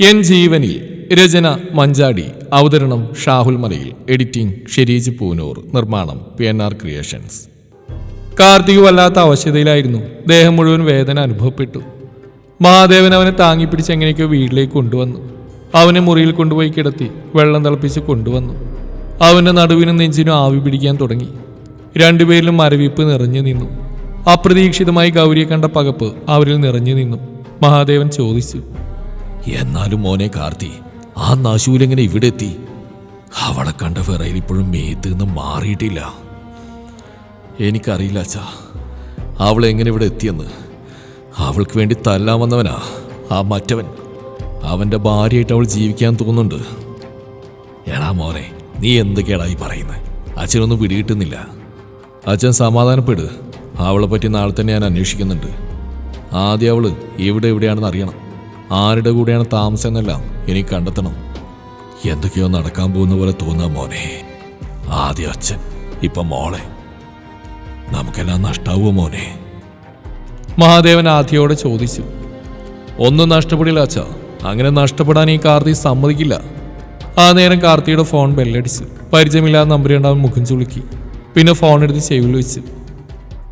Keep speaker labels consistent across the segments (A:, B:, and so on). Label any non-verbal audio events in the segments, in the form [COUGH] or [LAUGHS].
A: N ജീവനിൽ രചന മഞ്ചാടി അവതരണം ഷാഹുൽ മലയിൽ എഡിറ്റിംഗ് ഷെരീജ് പൂനൂർ നിർമ്മാണം P N R creations. Karthik വല്ലാത്ത അവശതയിലായിരുന്നു. ദേഹം മുഴുവൻ വേദന അനുഭവപ്പെട്ടു. മഹാദേവൻ അവനെ താങ്ങിപ്പിടിച്ച് എങ്ങനെയൊക്കെയോ വീട്ടിലേക്ക് കൊണ്ടുവന്നു. അവനെ മുറിയിൽ കൊണ്ടുപോയി കിടത്തി വെള്ളം തിളപ്പിച്ച് കൊണ്ടുവന്നു. അവന്റെ നടുവിനും നെഞ്ചിനും ആവി പിടിക്കാൻ തുടങ്ങി. രണ്ടുപേരിലും മരവിപ്പ് നിറഞ്ഞു നിന്നു. അപ്രതീക്ഷിതമായി ഗൗരിയെ കണ്ട പകപ്പ് അവരിൽ നിറഞ്ഞു നിന്നു. മഹാദേവൻ ചോദിച്ചു
B: എന്നാലും മോനെ കാർത്തി ആ നാശൂലെങ്ങനെ ഇവിടെ എത്തി അവളെ കണ്ട വിറയിൽ ഇപ്പോഴും മേത്ത് നിന്ന് മാറിയിട്ടില്ല. എനിക്കറിയില്ല അച്ഛാ അവൾ എങ്ങനെ ഇവിടെ എത്തിയെന്ന്. അവൾക്ക് വേണ്ടി തല്ലാൻ വന്നവനാ ആ മറ്റവൻ. അവന്റെ ഭാര്യയായിട്ട് അവൾ ജീവിക്കാൻ തോന്നുന്നുണ്ട്. എടാ മോനെ നീ എന്തൊക്കെയാടാ ഈ പറയുന്നത് അച്ഛനൊന്നും പിടികിട്ടുന്നില്ല. അച്ഛൻ സമാധാനപ്പെട്. അവളെ പറ്റി നാളെ തന്നെ ഞാൻ അന്വേഷിക്കുന്നുണ്ട്. ആദ്യം അവൾ എവിടെ എവിടെയാണെന്ന് അറിയണം. ആരുടെ കൂടെയാണ് താമസം എന്നെല്ലാം ഇനി കണ്ടെത്തണം. എന്തൊക്കെയോ നടക്കാൻ പോകുന്ന പോലെ തോന്നാ മോനെ. ആദ്യം അച്ഛൻ ഇപ്പൊ മോളെ. നമുക്കെല്ലാം നഷ്ടാവുമോ മോനെ?
A: മഹാദേവൻ ആദ്യയോടെ ചോദിച്ചു. ഒന്നും നഷ്ടപ്പെടില്ല അച്ഛ. അങ്ങനെ നഷ്ടപ്പെടാൻ ഈ കാർത്തി സമ്മതിക്കില്ല. ആ നേരം കാർത്തിയുടെ ഫോൺ ബെല്ലടിച്ചു. പരിചയമില്ലാതെ നമ്പർ ഉണ്ടാവും മുഖം ചുളുക്കി. പിന്നെ ഫോൺ എടുത്ത് ചെവിയിൽ വെച്ച്.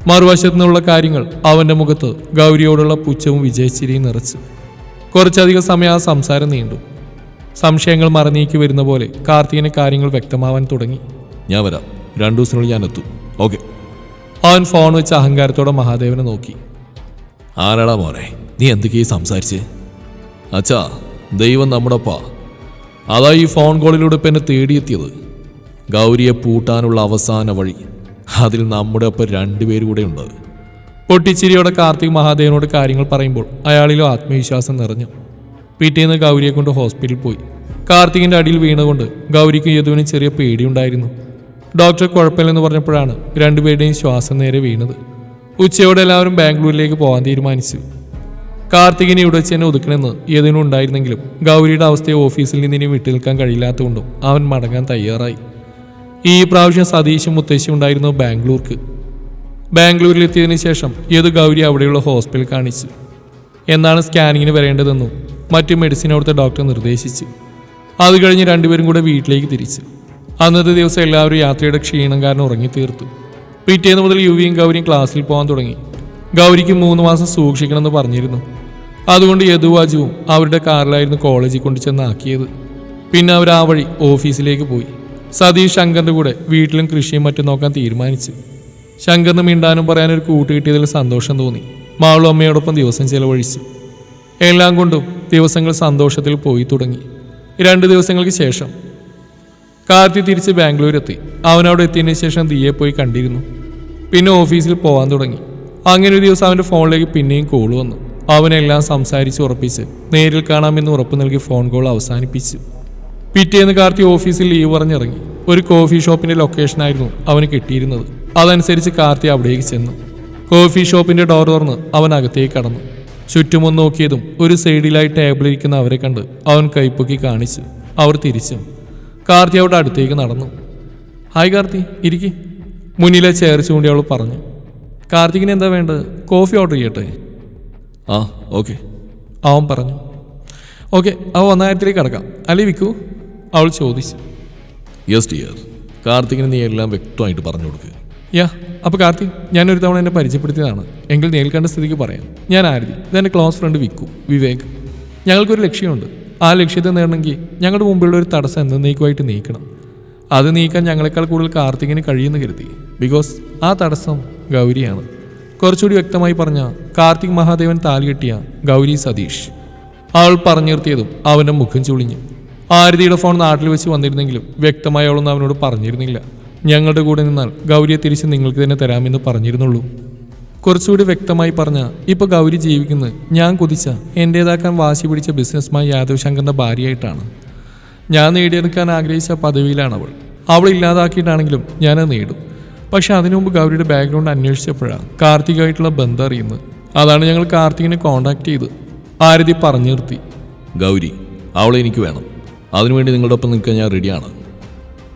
A: മറുവശത്തു നിന്നുള്ള കാര്യങ്ങൾ അവന്റെ മുഖത്ത് ഗൗരിയോടുള്ള പുച്ഛവും വിജയച്ചിരിയും നിറച്ചു. കുറച്ചധികം സമയം ആ സംസാരം നീണ്ടു. സംശയങ്ങൾ മറനീക്കി വരുന്ന പോലെ കാർത്തികിന് കാര്യങ്ങൾ വ്യക്തമാവാൻ തുടങ്ങി.
B: ഞാൻ വരാം. രണ്ടു ദിവസത്തിനുള്ളിൽ ഞാൻ എത്തും. ഓക്കെ.
A: അവൻ ഫോൺ വെച്ച് അഹങ്കാരത്തോടെ മഹാദേവനെ നോക്കി.
B: ആരാടാ മോനെ? നീ എന്തൊക്കെയായി സംസാരിച്ച്? അച്ഛാ ദൈവം നമ്മുടെ അപ്പാ അതാ ഈ ഫോൺ കോളിലൂടെ ഇപ്പം എന്നെ തേടിയെത്തിയത്. ഗൗരിയെ പൂട്ടാനുള്ള അവസാന വഴി അതിൽ നമ്മുടെ ഒപ്പം രണ്ടുപേരും കൂടെ ഉണ്ട്
A: പൊട്ടിച്ചിരിയോടെ കാർത്തിക് മഹാദേവനോട് കാര്യങ്ങൾ പറയുമ്പോൾ അയാളിലോ ആത്മവിശ്വാസം നിറഞ്ഞു. പിറ്റേന്ന് ഗൗരിയെ കൊണ്ട് ഹോസ്പിറ്റലിൽ പോയി. കാർത്തികിന്റെ അടിയിൽ വീണുകൊണ്ട് ഗൗരിക്ക് യദുവിനും ചെറിയ പേടിയുണ്ടായിരുന്നു. ഡോക്ടർ കുഴപ്പമില്ലെന്ന് പറഞ്ഞപ്പോഴാണ് രണ്ടുപേരുടെയും ശ്വാസം നേരെ വീണത്. ഉച്ചയോടെ എല്ലാവരും ബാംഗ്ലൂരിലേക്ക് പോകാൻ തീരുമാനിച്ചു. കാർത്തികിനെ ഇവിടെ വെച്ച് തന്നെ ഒതുക്കണമെന്ന് യദുവിനും ഉണ്ടായിരുന്നെങ്കിലും ഗൗരിയുടെ അവസ്ഥയെ ഓഫീസിൽ നിന്ന് ഇനി വിട്ടു നിൽക്കാൻ കഴിയില്ലാത്തതുകൊണ്ടും അവൻ മടങ്ങാൻ തയ്യാറായി. ഈ പ്രാവശ്യം സതീശും മുത്തശ്ശിയും ഉണ്ടായിരുന്നു ബാംഗ്ലൂർക്ക്. ബാംഗ്ലൂരിലെത്തിയതിനു ശേഷം യദു ഗൗരി അവിടെയുള്ള ഹോസ്പിറ്റൽ കാണിച്ചു. എന്നാണ് സ്കാനിങ്ങിന് വരേണ്ടതെന്നും മറ്റു മെഡിസിൻ അവിടുത്തെ ഡോക്ടർ നിർദ്ദേശിച്ചു. അത് കഴിഞ്ഞ് രണ്ടുപേരും കൂടെ വീട്ടിലേക്ക് തിരിച്ചു. അന്നത്തെ ദിവസം എല്ലാവരും യാത്രയുടെ ക്ഷീണം കാരണം ഉറങ്ങി തീർത്തു. പിറ്റേന്ന് മുതൽ യുവിയും ഗൗരിയും ക്ലാസ്സിൽ പോകാൻ തുടങ്ങി. ഗൗരിക്ക് മൂന്ന് മാസം സൂക്ഷിക്കണമെന്ന് പറഞ്ഞിരുന്നു. അതുകൊണ്ട് യദുവാജുവും അവരുടെ കാറിലായിരുന്നു കോളേജിൽ കൊണ്ടു ചെന്നാക്കിയത്. പിന്നെ അവർ ആ വഴി ഓഫീസിലേക്ക് പോയി. സതീഷ് ശങ്കറിന്റെ കൂടെ വീട്ടിലും കൃഷിയും മറ്റും നോക്കാൻ തീരുമാനിച്ചു. ശങ്കറിന് മിണ്ടാനും പറയാനൊരു കൂട്ട് കിട്ടിയതിൽ സന്തോഷം തോന്നി. മാളും അമ്മയോടൊപ്പം ദിവസം ചെലവഴിച്ചു. എല്ലാം കൊണ്ടും ദിവസങ്ങൾ സന്തോഷത്തിൽ പോയി തുടങ്ങി. രണ്ട് ദിവസങ്ങൾക്ക് ശേഷം കാർത്തി തിരിച്ച് ബാംഗ്ലൂർ എത്തി അവിടെ എത്തിയതിനു ശേഷം ദിയെ പോയി കണ്ടിരുന്നു. പിന്നെ ഓഫീസിൽ പോകാൻ തുടങ്ങി. അങ്ങനെ ഒരു ദിവസം അവന്റെ ഫോണിലേക്ക് പിന്നെയും കോൾ വന്നു. അവനെല്ലാം സംസാരിച്ച് ഉറപ്പിച്ച് നേരിൽ കാണാമെന്ന് ഉറപ്പ് നൽകി ഫോൺ കോൾ അവസാനിപ്പിച്ചു. പിറ്റേന്ന് കാർത്തി ഓഫീസിൽ ലീവ് പറഞ്ഞിറങ്ങി. ഒരു കോഫി ഷോപ്പിന്റെ ലൊക്കേഷനായിരുന്നു അവന് കിട്ടിയിരുന്നത്. അതനുസരിച്ച് കാർത്തി അവിടേക്ക് ചെന്നു. കോഫി ഷോപ്പിന്റെ ഡോർ തുറന്ന് അവൻ അകത്തേക്ക് കടന്നു. ചുറ്റുമൊന്ന് നോക്കിയതും ഒരു സൈഡിലായി ടേബിളിരിക്കുന്ന അവരെ കണ്ട് അവൻ കൈപ്പൊക്കി കാണിച്ചു അവർ തിരിച്ചു. കാർത്തി അവിടെ അടുത്തേക്ക് നടന്നു. ഹായ് കാർത്തി ഇരിക്കി. മുന്നിലെ ചെയർ ചൂണ്ടി അവൾ പറഞ്ഞു. കാർത്തികിന് എന്താ വേണ്ടത്? കോഫി ഓർഡർ ചെയ്യട്ടെ?
B: ആ ഓക്കെ
A: അവൻ പറഞ്ഞു. ഓക്കെ അവ ഒന്നായിരത്തിലേക്ക് കിടക്കാം. അല്ലേ വിക്കൂ? അവൾ ചോദിച്ചു.
B: യെസ് ഡിയർ കാർത്തികിന് നീ എല്ലാം വ്യക്തമായിട്ട് പറഞ്ഞു കൊടുക്കുക
A: യാ അപ്പോൾ കാർത്തി ഞാനൊരു തവണ എന്നെ പരിചയപ്പെടുത്തിയതാണ്. എങ്കിൽ നേൽക്കേണ്ട കണ്ട സ്ഥിതിക്ക് പറയാം. ഞാൻ ആരതി ഇതെന്റെ ക്ലോസ് ഫ്രണ്ട് വിക്കു വിവേക്. ഞങ്ങൾക്കൊരു ലക്ഷ്യമുണ്ട്. ആ ലക്ഷ്യത്തെ നേടണമെങ്കിൽ ഞങ്ങളുടെ മുമ്പിലുള്ള ഒരു തടസ്സം എന്നേക്കുമായിട്ട് നീക്കണം. അത് നീക്കാൻ ഞങ്ങളെക്കാൾ കൂടുതൽ കാർത്തികിന് കഴിയുമെന്ന് കരുതി. ബിക്കോസ് ആ തടസ്സം ഗൗരിയാണ്. കുറച്ചുകൂടി വ്യക്തമായി പറഞ്ഞ കാർത്തിക് മഹാദേവൻ താലികെട്ടിയ ഗൗരി സതീഷ്. അവൾ പറഞ്ഞു നിർത്തിയതും അവന്റെ മുഖം ചുളിഞ്ഞു. ആരതിയുടെ ഫോൺ നാട്ടിൽ വെച്ച് വന്നിരുന്നെങ്കിലും വ്യക്തമായി അവളൊന്നും അവനോട് പറഞ്ഞിരുന്നില്ല. ഞങ്ങളുടെ കൂടെ നിന്നാൽ ഗൗരിയെ തിരിച്ച് നിങ്ങൾക്ക് തന്നെ തരാമെന്ന് പറഞ്ഞിരുന്നുള്ളൂ. കുറച്ചുകൂടി വ്യക്തമായി പറഞ്ഞ ഇപ്പോൾ ഗൗരി ജീവിക്കുന്നത് ഞാൻ കുതിച്ച എന്റേതാക്കാൻ വാശി പിടിച്ച ബിസിനസ്മാൻ യാദവ് ശങ്കറിന്റെ ഭാര്യയായിട്ടാണ്. ഞാൻ നേടിയെടുക്കാൻ ആഗ്രഹിച്ച പദവിയിലാണ് അവൾ. അവൾ ഇല്ലാതാക്കിയിട്ടാണെങ്കിലും ഞാനത് നേടും. പക്ഷേ അതിനു മുമ്പ് ഗൗരിയുടെ ബാക്ക്ഗ്രൗണ്ട് അന്വേഷിച്ചപ്പോഴാണ് കാർത്തികായിട്ടുള്ള ബന്ധം അറിയുന്നത്. അതാണ് ഞങ്ങൾ കാർത്തികിനെ കോണ്ടാക്ട് ചെയ്ത് ആരതി പറഞ്ഞു നിർത്തി.
B: ഗൗരി അവളെ എനിക്ക് വേണം. അതിനുവേണ്ടി നിങ്ങളുടെ ഒപ്പം നിൽക്കാൻ ഞാൻ റെഡിയാണ്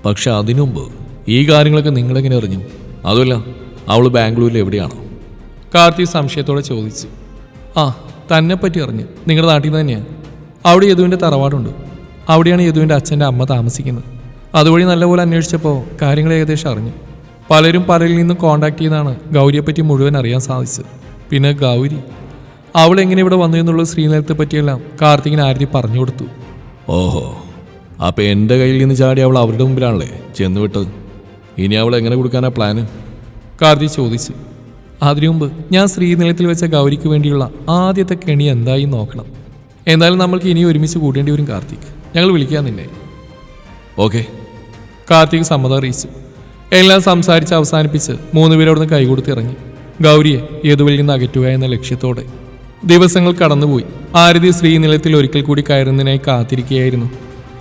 B: പക്ഷെ അതിനു മുമ്പ് ഈ കാര്യങ്ങളൊക്കെ നിങ്ങളെങ്ങനെ അറിഞ്ഞു? അതുമല്ല അവൾ ബാംഗ്ലൂരിൽ എവിടെയാണോ?
A: കാർത്തി സംശയത്തോടെ ചോദിച്ചു. ആ തന്നെപ്പറ്റി അറിഞ്ഞു. നിങ്ങളുടെ നാട്ടിൽ നിന്ന് തന്നെയാണ് അവിടെ യദുവിന്റെ തറവാടുണ്ട്. അവിടെയാണ് യദുവിന്റെ അച്ഛന്റെ അമ്മ താമസിക്കുന്നത്. അതുവഴി നല്ലപോലെ അന്വേഷിച്ചപ്പോൾ കാര്യങ്ങൾ ഏകദേശം അറിഞ്ഞു. പലരും പലരിൽ നിന്നും കോണ്ടാക്ട് ചെയ്താണ് ഗൗരിയെപ്പറ്റി മുഴുവൻ അറിയാൻ സാധിച്ചത്. പിന്നെ ഗൗരി? അവൾ എങ്ങനെ ഇവിടെ വന്നു എന്നുള്ള ശ്രീനിലത്തെ പറ്റിയെല്ലാം കാർത്തികിന് ആരതി പറഞ്ഞു കൊടുത്തു.
B: ഓഹോ അപ്പൊ എന്റെ കയ്യിൽ നിന്ന് ചാടി അവൾ അവരുടെ മുമ്പിലാണല്ലേ ചെന്ന് വിട്ടത്? ഇനി അവൾ എങ്ങനെ കൊടുക്കാനാ പ്ലാന്
A: കാർത്തി ചോദിച്ചു. അതിനു മുമ്പ് ഞാൻ ശ്രീനിലയത്തിൽ വെച്ച ഗൗരിക്ക് വേണ്ടിയുള്ള ആദ്യത്തെ കെണി എന്തായി നോക്കണം. എന്തായാലും നമ്മൾക്ക് ഇനി ഒരുമിച്ച് കൂട്ടേണ്ടി വരും കാർത്തിക്. ഞങ്ങൾ വിളിക്കാൻ നിന്നെ.
B: ഓക്കെ
A: കാർത്തിക് സമ്മതം അറിയിച്ചു. എല്ലാം സംസാരിച്ച് അവസാനിപ്പിച്ച് മൂന്ന് പേരോടൊന്ന് കൈകൊടുത്ത് ഇറങ്ങി. ഗൗരിയെ യദുവിൽ നിന്ന് അകറ്റുക എന്ന ലക്ഷ്യത്തോടെ. ദിവസങ്ങൾ കടന്നുപോയി. ആരതി ശ്രീനിലയത്തിൽ ഒരിക്കൽ കൂടി കയറുന്നതിനായി കാത്തിരിക്കുകയായിരുന്നു.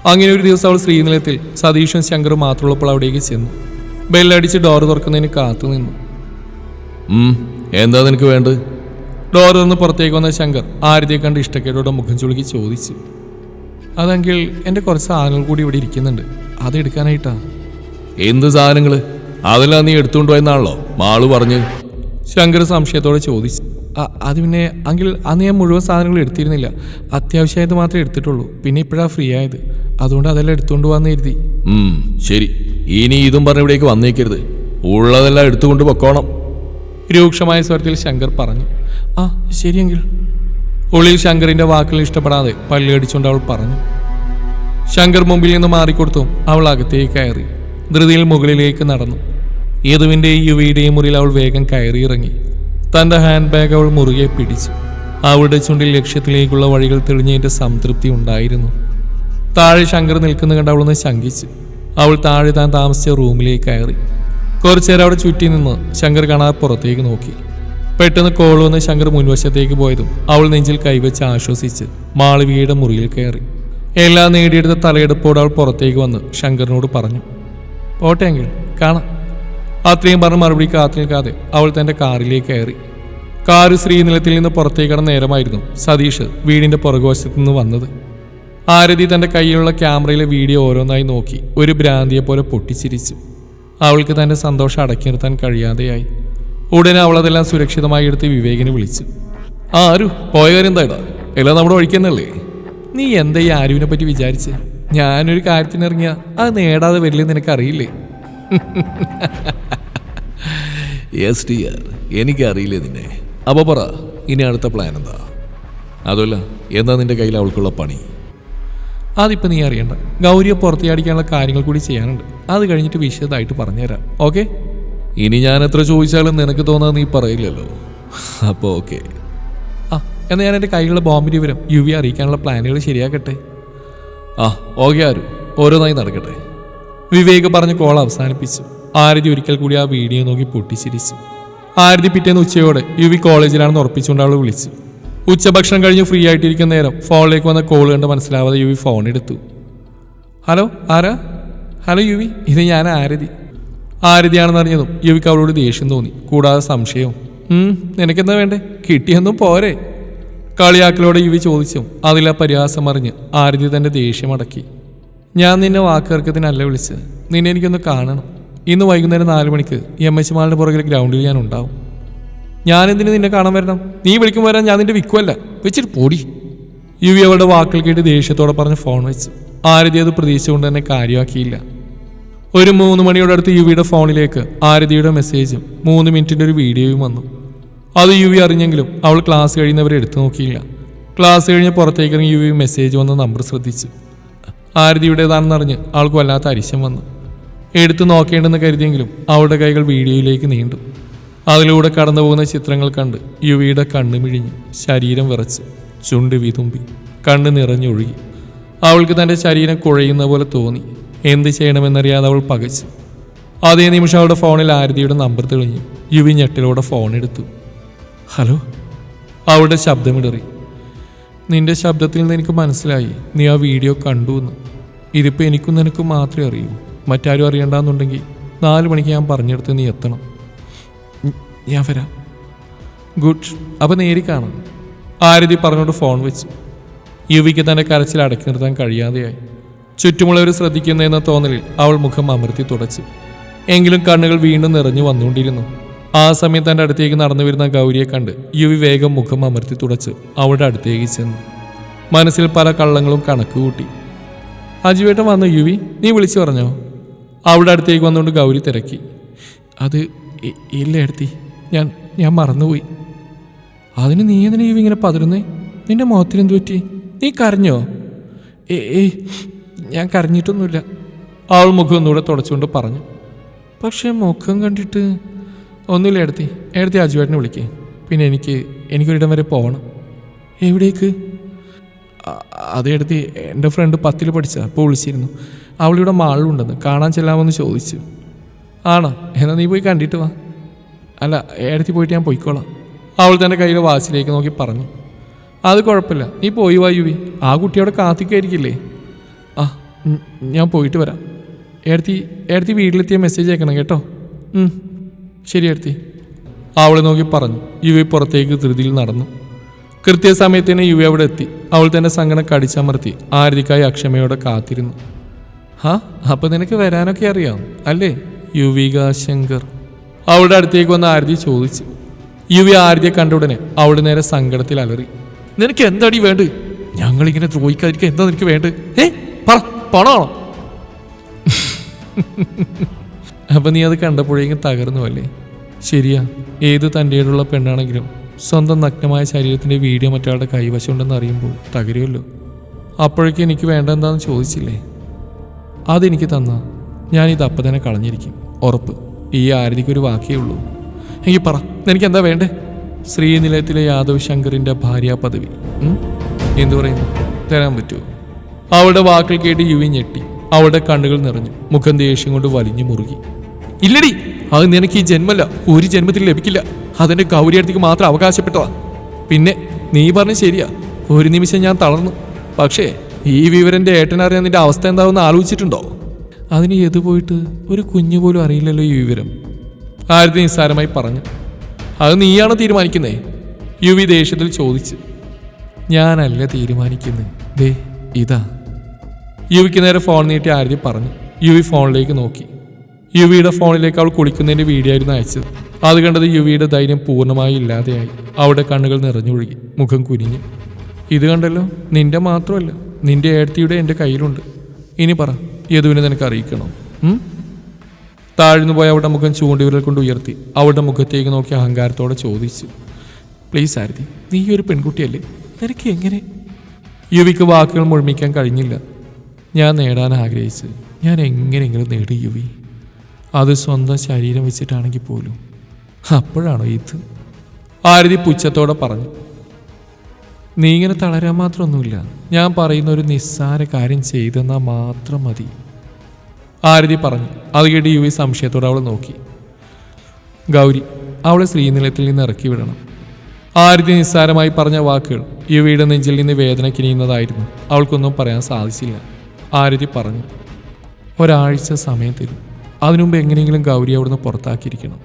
A: അങ്ങനെ ഒരു ദിവസം അവൾ ശ്രീനിലയത്തിൽ സതീഷും ശങ്കറും മാത്രമുള്ളപ്പോൾ അവിടേക്ക് ചെന്നു. ബെല്ലടിച്ച് ഡോർ തുറക്കുന്നതിന് കാത്തു നിന്നു.
B: എന്താ നിനക്ക് വേണ്ടത്?
A: ഡോർ തുറന്ന് പുറത്തേക്ക് വന്ന ശങ്കർ ആരതിയെ കണ്ട് ഇഷ്ടക്കേടോടെ മുഖം ചുളുക്കി ചോദിച്ചു. അതെങ്കിൽ എന്റെ കുറച്ച് സാധനങ്ങൾ കൂടി ഇവിടെ ഇരിക്കുന്നുണ്ട്. അത് എടുക്കാനായിട്ടാ.
B: എന്ത് സാധനങ്ങൾ അതെല്ലാം നീ എടുത്തുകൊണ്ട് പോയെന്നാണല്ലോ? മാൾ പറഞ്ഞ്.
A: ശങ്കർ സംശയത്തോടെ ചോദിച്ചു. "അ- അത് പിന്നെ അങ്കിൽ അന്ന് ഞാൻ മുഴുവൻ സാധനങ്ങൾ എടുത്തിരുന്നില്ല. അത്യാവശ്യമായത് മാത്രമേ എടുത്തിട്ടുള്ളൂ. പിന്നെ ഇപ്പോഴാണ് ഫ്രീ ആയത്. അതുകൊണ്ട് അതെല്ലാം എടുത്തുകൊണ്ട് പോകാമെന്ന് കരുതി.
B: ശരി. ഇനി ഇതും പറഞ്ഞ് ഇവിടേക്ക് വന്നേക്കരുത്. ഉള്ളതെല്ലാം എടുത്തുകൊണ്ട് പൊക്കോണം.
A: രൂക്ഷമായ സ്വരത്തിൽ ശങ്കർ പറഞ്ഞു ആ ശരിയെങ്കിൽ. ഉള്ളിൽ ശങ്കറിന്റെ വാക്കുകൾ ഇഷ്ടപ്പെടാതെ പള്ളി അടിച്ചുകൊണ്ട് അവൾ പറഞ്ഞു ശങ്കർ മുമ്പിൽ നിന്ന് മാറിക്കൊടുത്തു അവൾ അകത്തേക്ക് കയറി ധൃതിയിൽ മുകളിലേക്ക് നടന്നു. യദുവിന്റെയും യുവിയുടെയും മുറിയിൽ അവൾ വേഗം കയറി ഇറങ്ങി തന്റെ ഹാൻഡ് ബാഗ് അവൾ മുറുകെ പിടിച്ചു. അവളുടെ ചുണ്ടിൽ ലക്ഷ്യത്തിലേക്കുള്ള വഴികൾ തെളിഞ്ഞതിന്റെ സംതൃപ്തി ഉണ്ടായിരുന്നു. താഴെ ശങ്കർ നിൽക്കുന്ന കണ്ട് അവളൊന്ന് ശങ്കിച്ചു. അവൾ താഴെ താൻ താമസിച്ച റൂമിലേക്ക് കയറി. കുറച്ചേരം അവിടെ ചുറ്റി നിന്ന് ശങ്കർ കാണാതെ പുറത്തേക്ക് നോക്കി. പെട്ടെന്ന് കോൾ വന്ന് ശങ്കർ മുൻവശത്തേക്ക് പോയതും അവൾ നെഞ്ചിൽ കൈവച്ച് ആശ്വസിച്ച് മാളവികയുടെ മുറിയിൽ കയറി. എല്ലാം നേടിയെടുത്ത തലയെടുപ്പോടെ അവൾ പുറത്തേക്ക് വന്ന് ശങ്കറിനോട് പറഞ്ഞു പോട്ടെ എങ്കിൽ കാണാം. അത്രയും പറഞ്ഞ് മറുപടി കാത്തു നിൽക്കാതെ അവൾ തന്റെ കാറിലേക്ക് കയറി. കാറ് ശ്രീനിലത്തിൽ നിന്ന് പുറത്തേക്ക് നേരമായിരുന്നു സതീഷ് വീടിന്റെ പുറകുവശത്ത് നിന്ന് വന്നത്. ആരതി തന്റെ കയ്യിലുള്ള ക്യാമറയിലെ വീഡിയോ ഓരോന്നായി നോക്കി. ഒരു ഭ്രാന്തിയെ പോലെ പൊട്ടിച്ചിരിച്ചു. അവൾക്ക് തന്റെ സന്തോഷം അടക്കി നിർത്താൻ കഴിയാതെയായി. ഉടനെ അവളതെല്ലാം സുരക്ഷിതമായി എടുത്ത് വിവേകിനെ വിളിച്ചു.
B: ആരു പോയ കാര്യം എന്താടാ? എല്ലാം നമ്മുടെ ഒഴിക്കുന്നല്ലേ
A: നീ എന്താ ഈ ആരുവിനെ പറ്റി വിചാരിച്ച്? ഞാനൊരു കാര്യത്തിനിറങ്ങിയ അത് നേടാതെ വരില്ലെന്ന് നിനക്കറിയില്ലേ?
B: യെസ് ഡിയർ എനിക്കറിയില്ലേ നിന്നെ. അപ്പോൾ പറ ഇനി അടുത്ത പ്ലാൻ എന്താ? അതുമല്ല എന്താ നിന്റെ കയ്യിൽ അവൾക്കുള്ള പണി?
A: അതിപ്പോൾ നീ അറിയണ്ട. ഗൗരിയെ പുറത്തിയാടിക്കാനുള്ള കാര്യങ്ങൾ കൂടി ചെയ്യാനുണ്ട്. അത് കഴിഞ്ഞിട്ട് വിശദമായിട്ട് പറഞ്ഞുതരാം. ഓക്കെ?
B: ഇനി ഞാൻ എത്ര ചോദിച്ചാലും നിനക്ക് തോന്നാൻ നീ പറയില്ലല്ലോ. അപ്പോൾ ഓക്കെ.
A: ആ എന്നാൽ ഞാൻ എന്റെ കയ്യിലുള്ള ബോംബിന്റെ വിവരം യു വി അറിയിക്കാനുള്ള പ്ലാനുകൾ ശരിയാക്കട്ടെ?
B: ആ ഓക്കെ ആരു? ഓരോന്നായി നടക്കട്ടെ.
A: വിവേക് പറഞ്ഞ് കോൾ അവസാനിപ്പിച്ചു. ആരതി ഒരിക്കൽ കൂടി ആ വീഡിയോ നോക്കി പൊട്ടിച്ചിരിച്ചു. ആരതി പിറ്റേന്ന് ഉച്ചയോടെ യു വി കോളേജിലാണെന്ന് ഉറപ്പിച്ചുകൊണ്ട് അവൾ വിളിച്ചു. ഉച്ചഭക്ഷണം കഴിഞ്ഞ് ഫ്രീ ആയിട്ടിരിക്കുന്ന നേരം ഫോണിലേക്ക് വന്ന കോൾ കണ്ട് മനസ്സിലാവാതെ യു വി ഫോൺ എടുത്തു. ഹലോ ആരാ? ഹലോ യു വി ഇത് ഞാൻ ആരതി. ആരതിയാണെന്ന് അറിഞ്ഞതും യുവിക്ക് അവളോട് ദേഷ്യം തോന്നി. കൂടാതെ സംശയവും. നിനക്കെന്താ വേണ്ടേ? കിട്ടിയൊന്നും പോരെ. കളിയാക്കലോടെ യുവി ചോദിച്ചു അതിലെ പരിഹാസം അറിഞ്ഞ് ആരതി തന്റെ ദേഷ്യം അടക്കി. ഞാൻ നിന്നെ വാക്കേർക്കത്തിനല്ല വിളിച്ചത്. നിന്നെ എനിക്കൊന്ന് കാണണം. ഇന്ന് വൈകുന്നേരം നാല് മണിക്ക് എം എച്ച് മാളിന്റെ പുറകിൽ ഗ്രൗണ്ടിൽ ഞാൻ ഉണ്ടാവും. ഞാൻ എന്തിനു നിന്നെ കാണാൻ വരണം? നീ വിളിക്കുമ്പോൾ വരാൻ ഞാൻ നിന്റെ വിക്കുമല്ല വെച്ചിട്ട് പോടി. യുവി അവളുടെ വാക്കുകൾ കേട്ട് ദേഷ്യത്തോടെ പറഞ്ഞ് ഫോൺ വെച്ചു. ആരതി അത് പ്രതീക്ഷിച്ചുകൊണ്ട് തന്നെ കാര്യമാക്കിയില്ല. ഒരു മൂന്ന് മണിയോടെ അടുത്ത് യുവിയുടെ ഫോണിലേക്ക് ആരതിയുടെ മെസ്സേജും മൂന്ന് മിനിറ്റിന്റെ ഒരു വീഡിയോയും വന്നു. അത് യുവി അറിഞ്ഞെങ്കിലും അവൾ ക്ലാസ് കഴിയുന്നവരെ എടുത്തു നോക്കിയില്ല. ക്ലാസ് കഴിഞ്ഞ് പുറത്തേക്ക് ഇറങ്ങി യുവി മെസ്സേജ് വന്ന നമ്പർ ശ്രദ്ധിച്ചു. ആരതിയുടേതാണെന്ന് അറിഞ്ഞ് ആൾക്ക് വല്ലാത്ത അരിശം വന്നു. എടുത്തു നോക്കേണ്ടെന്ന് കരുതിയെങ്കിലും അവളുടെ കൈകൾ വീഡിയോയിലേക്ക് നീണ്ടു. അതിലൂടെ കടന്നു പോകുന്ന ചിത്രങ്ങൾ കണ്ട് യുവിയുടെ കണ്ണ് മിഴിഞ്ഞു ശരീരം വിറച്ച് ചുണ്ട് വിതുമ്പി കണ്ണ് നിറഞ്ഞൊഴുകി. അവൾക്ക് തന്റെ ശരീരം കുഴയുന്ന പോലെ തോന്നി. എന്ത് ചെയ്യണമെന്നറിയാതെ അവൾ പകച്ചു. അതേ നിമിഷം അവളുടെ ഫോണിൽ ആരതിയുടെ നമ്പർ തെളിഞ്ഞു യുവി ഞെട്ടിലൂടെ ഫോൺ എടുത്തു. ഹലോ? അവളുടെ ശബ്ദമിടറി. നിന്റെ ശബ്ദത്തിൽ നിന്ന് എനിക്ക് മനസ്സിലായി. നീ ആ വീഡിയോ കണ്ടു എന്ന് ഇതിപ്പോൾ എനിക്കും നിനക്കും മാത്രമേ അറിയൂ. മറ്റാരും അറിയണ്ടെന്നുണ്ടെങ്കിൽ നാല് മണിക്ക് ഞാൻ പറഞ്ഞെടുത്ത് നീ എത്തണം. ഞാൻ വരാം. ഗുഡ്. അപ്പം നേരി കാണാം. ആരതി പറഞ്ഞോട് ഫോൺ വെച്ചു. യുവിക്ക് തന്റെ കരച്ചിൽ അടക്കി നിർത്താൻ കഴിയാതെയായി. ചുറ്റുമുള്ളവർ ശ്രദ്ധിക്കുന്നതെന്ന തോന്നലിൽ അവൾ മുഖം അമർത്തി തുടച്ചു. എങ്കിലും കണ്ണുകൾ വീണ്ടും നിറഞ്ഞു വന്നുകൊണ്ടിരുന്നു. ആ സമയം തന്റെ അടുത്തേക്ക് നടന്നു വരുന്ന ഗൗരിയെ കണ്ട് യുവി വേഗം മുഖം അമർത്തി തുടച്ച് അവളുടെ അടുത്തേക്ക് ചെന്നു. മനസ്സിൽ പല കള്ളങ്ങളും കണക്ക് കൂട്ടി. അജുവേട്ടൻ വന്നു യുവി. നീ വിളിച്ചു പറഞ്ഞോ? അവളുടെ അടുത്തേക്ക് വന്നുകൊണ്ട് ഗൗരി തിരക്കി. അത് ഇല്ല എടുത്തി ഞാൻ ഞാൻ മറന്നുപോയി. അതിന് നീ എന്തിനാ ഇവ ഇങ്ങനെ പതിരുന്നേ നിന്റെ മുഖത്തിന് എന്ത് പറ്റി? നീ കരഞ്ഞോ? ഏ ഞാൻ കരഞ്ഞിട്ടൊന്നുമില്ല. അവൾ മുഖം ഒന്നുകൂടെ തുടച്ചുകൊണ്ട് പറഞ്ഞു. പക്ഷേ മുഖം കണ്ടിട്ട് ഒന്നുമില്ല എടുത്തി എടുത്തി അജുവേട്ടനെ വിളിക്കേ. പിന്നെ എനിക്ക് എനിക്കൊരിടം വരെ പോകണം. എവിടേക്ക്? അ- അതേ എടുത്തി എന്റെ ഫ്രണ്ട് പത്തിൽ പഠിച്ച അപ്പോൾ വിളിച്ചിരുന്നു അവളിവിടെ മാളിലുണ്ടെന്ന് കാണാൻ ചെല്ലാമെന്ന് ചോദിച്ചു. ആണോ? എന്നാൽ നീ പോയി കണ്ടിട്ട് വാ. അല്ല ഏടത്തി പോയിട്ട് ഞാൻ പോയിക്കോളാം. അവൾ തന്റെ കയ്യിലെ വാച്ചിലേക്ക് നോക്കി പറഞ്ഞു. അത് കുഴപ്പമില്ല നീ പോയി വായുവി. ആ കുട്ടി അവിടെ കാത്തിക്കായിരിക്കില്ലേ? ആ ഞാൻ പോയിട്ട് വരാം. ഏടത്തി ഏടത്തി വീട്ടിലെത്തിയ മെസ്സേജ് അയക്കണം കേട്ടോ. ശരി ഏടത്തി. അവളെ നോക്കി പറഞ്ഞു. യുവി പുറത്തേക്ക് ധൃതിയിൽ നടന്നു. കൃത്യസമയത്ത് തന്നെ യുവി അവിടെ എത്തി. അവൾ തന്നെ സങ്കടം കടിച്ചമർത്തി. ആരതിക്കായി അക്ഷമയോടെ കാത്തിരുന്നു. ഹാ അപ്പം നിനക്ക് വരാനൊക്കെ അറിയാം അല്ലേ? യുവിക ശങ്കർ അവളുടെ അടുത്തേക്ക് വന്ന ആരതി ചോദിച്ചു. യുവി ആരതിയെ കണ്ട ഉടനെ അവൾ നേരെ സങ്കടത്തിൽ അലറി. നിനക്ക് എന്താടി വേണ്ട? ഞങ്ങളിങ്ങനെ ദ്രോഹിക്കാതിരിക്കാൻ എന്താ നിനക്ക് വേണ്ട? ഏ? പറ പണമാണോ? [LAUGHS] അപ്പൊ നീ അത് കണ്ടപ്പോഴേക്കും തകർന്നു അല്ലേ? ശരിയാ ഏത് തന്റെയുള്ള പെണ്ണാണെങ്കിലും സ്വന്തം നഗ്നമായ ശരീരത്തിന്റെ വീഡിയോ മറ്റൊരാളുടെ കൈവശമുണ്ടെന്ന് അറിയുമ്പോൾ തകരുമല്ലോ. അപ്പോഴേക്കും എനിക്ക് വേണ്ട എന്താന്ന് ചോദിച്ചില്ലേ? അതെനിക്ക് തന്ന. ഞാനിത് അപ്പം തന്നെ കളഞ്ഞിരിക്കും. ഉറപ്പ്. ഈ ആരതിക്കൊരു വാക്കേ ഉള്ളൂ. എനിക്ക് പറ എനിക്ക് എന്താ വേണ്ടേ? ശ്രീനിലയത്തിലെ യാദവ് ശങ്കറിന്റെ ഭാര്യ പദവി. എന്തു പറയുന്നു? തരാൻ പറ്റുമോ അവളുടെ വാക്കുകൾ കേട്ട് യുവി ഞെട്ടി. അവളുടെ കണ്ണുകൾ നിറഞ്ഞു. മുഖം ദേഷ്യം കൊണ്ട് വലിഞ്ഞു മുറുകി. ഇല്ലടി അത് നിനക്ക് ഈ ജന്മല്ല. ഒരു ജന്മത്തിൽ ലഭിക്കില്ല. അതെന്റെ ഗൗരിയടുത്തേക്ക് മാത്രം അവകാശപ്പെട്ടതാ. പിന്നെ നീ പറഞ്ഞ ശരിയാ. ഒരു നിമിഷം ഞാൻ തളർന്നു. പക്ഷേ ഈ വിവരന്റെ ഏട്ടനറിയാൻ നിന്റെ അവസ്ഥ എന്താവെന്ന് ആലോചിച്ചിട്ടുണ്ടോ? അതിന് എതു പോയിട്ട്? ഒരു കുഞ്ഞു പോലും അറിയില്ലല്ലോ ഈ വിവരം. ആരതി നിസ്സാരമായി പറഞ്ഞു. അത് നീയാണ് തീരുമാനിക്കുന്നേ? യുവി ദേഷ്യത്തിൽ ചോദിച്ചു. ഞാനല്ല തീരുമാനിക്കുന്നത് ദേ ഇതാ. യുവിക്ക് നേരെ ഫോൺ നീട്ടി ആരതി പറഞ്ഞു. യുവി ഫോണിലേക്ക് നോക്കി. യുവിയുടെ ഫോണിലേക്ക് അവൾ കുളിക്കുന്നതിന്റെ വീഡിയോ ആയിരുന്നു അയച്ചത്. അത് കണ്ടത് യുവിയുടെ ധൈര്യം പൂർണമായി ഇല്ലാതെയായി. അവളുടെ കണ്ണുകൾ നിറഞ്ഞൊഴുകി. മുഖം കുനിഞ്ഞു. ഇത് കണ്ടല്ലോ നിന്റെ മാത്രമല്ല. നിന്റെ ഏഴ്ത്തിയുടെ എന്റെ കയ്യിലുണ്ട്. ഇനി പറ. യദുവിനെ നിനക്ക് അറിയിക്കണം. താഴ്ന്നു പോയ അവളുടെ മുഖം ചൂണ്ടി ചൂണ്ടിവിരൽ കൊണ്ട് ഉയർത്തി. അവളുടെ മുഖത്തേക്ക് നോക്കി അഹങ്കാരത്തോടെ ചോദിച്ചു. പ്ലീസ് ആരതി നീ ഒരു പെൺകുട്ടിയല്ലേ? നിനക്ക് എങ്ങനെ? യുവിക്ക് വാക്കുകൾ മുഴുമിക്കാൻ കഴിഞ്ഞില്ല. ഞാൻ നേടാൻ ആഗ്രഹിച്ച്. ഞാൻ എങ്ങനെയെങ്കിലും നേടി യുവി. അത് സ്വന്തം ശരീരം വെച്ചിട്ടാണെങ്കിൽ പോലും. അപ്പോഴാണോ ഇത്? ആരതി പുച്ഛത്തോടെ പറഞ്ഞു. നീ ഇങ്ങനെ തളരാൻ മാത്രമൊന്നുമില്ല. ഞാൻ പറയുന്ന ഒരു നിസ്സാര കാര്യം ചെയ്തെന്നാൽ മാത്രം മതി. ആരതി പറഞ്ഞു. അത് കേട്ട് യു വി സംശയത്തോടെ അവൾ നോക്കി. ഗൗരി അവളെ ശ്രീനിലയത്തിൽ നിന്ന് ഇറക്കി വിടണം. ആരതി നിസ്സാരമായി പറഞ്ഞ വാക്കുകൾ യുവിയുടെ നെഞ്ചിൽ നിന്ന് വേദന കിനിയുന്നതായിരുന്നു. അവൾക്കൊന്നും പറയാൻ സാധിച്ചില്ല. ആരതി പറഞ്ഞു. ഒരാഴ്ച സമയം തരും. അതിനുമുമ്പ് എങ്ങനെയെങ്കിലും ഗൗരി അവിടുന്ന് പുറത്താക്കിയിരിക്കണം.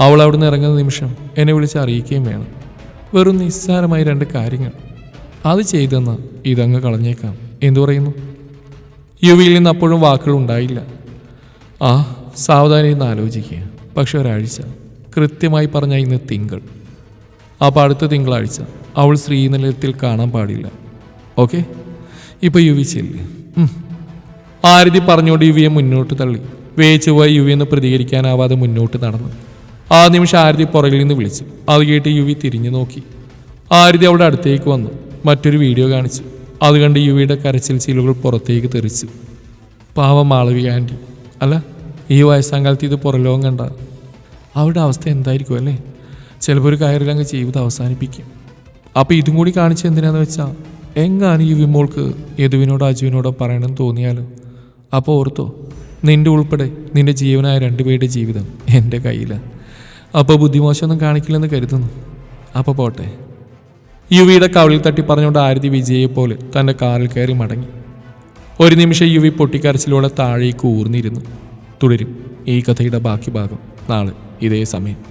A: അവൾ അവിടുന്ന് ഇറങ്ങുന്ന നിമിഷം എന്നെ വിളിച്ച് അറിയിക്കുകയും വേണം. വെറും നിസ്സാരമായ രണ്ട് കാര്യങ്ങൾ. അത് ചെയ്തെന്ന് ഇതങ്ങ് കളഞ്ഞേക്കാം. എന്തു പറയുന്നു? യുവിയിൽ നിന്ന് അപ്പോഴും വാക്കുകൾ ഉണ്ടായില്ല. ആ സാവധാനം ഇന്ന് ആലോചിക്കുക. പക്ഷെ ഒരാഴ്ച. കൃത്യമായി പറഞ്ഞ ഇന്ന് തിങ്കൾ. അപ്പോൾ അടുത്ത തിങ്കളാഴ്ച. അവൾ ശ്രീനിലയത്തിൽ കാണാൻ പാടില്ല. ഓക്കെ? ഇപ്പോൾ യുവി ചെല്ല്. ആരതി പറഞ്ഞുകൊണ്ട് യുവിയെ മുന്നോട്ട് തള്ളി. വേച്ചു പോയ യുവി പ്രതികരിക്കാനാവാതെ മുന്നോട്ട് നടന്നു. ആ നിമിഷം ആരതി പുറകിൽ നിന്ന് വിളിച്ചു. അത് കേട്ട് യുവി തിരിഞ്ഞു നോക്കി. ആരതി അവിടെ അടുത്തേക്ക് വന്നു. മറ്റൊരു വീഡിയോ കാണിച്ചു. അത് കണ്ട് യുവിയുടെ കരച്ചിൽ ചീലുകൾ പുറത്തേക്ക് തെറിച്ചു. പാവം മാളവിക ആന്റി. അല്ല ഈ വയസ്സാം കാലത്ത് ഇത് പുറലോകം കണ്ട അവരുടെ അവസ്ഥ എന്തായിരിക്കും അല്ലേ? ചിലപ്പോൾ ഒരു കയറിലങ്ങ് ജീവിതം അവസാനിപ്പിക്കും. അപ്പോൾ ഇതും കൂടി കാണിച്ച് എന്തിനാന്ന് വെച്ചാൽ എങ്ങാണ് ഈ വിമോൾക്ക് യദുവിനോടോ അജുവിനോടോ പറയണമെന്ന് തോന്നിയാലോ? അപ്പോൾ ഓർത്തോ നിന്റെ ഉൾപ്പെടെ നിന്റെ ജീവനായ രണ്ടുപേരുടെ ജീവിതം എന്റെ കയ്യിലാണ് അപ്പോൾ ബുദ്ധിമോശമൊന്നും കാണിക്കില്ലെന്ന് കരുതുന്നു. അപ്പോൾ പോട്ടെ. യുവിയുടെ കവളിൽ തട്ടി പറഞ്ഞുകൊണ്ട് ആരതി വിജയെ പോലെ തന്റെ കാറിൽ കയറി മടങ്ങി. ഒരു നിമിഷം യുവി പൊട്ടിക്കരച്ചിലൂടെ താഴേക്ക് ഊർന്നിരുന്നു. തുടരും ഈ കഥയുടെ ബാക്കി ഭാഗം നാളെ ഇതേ സമയം.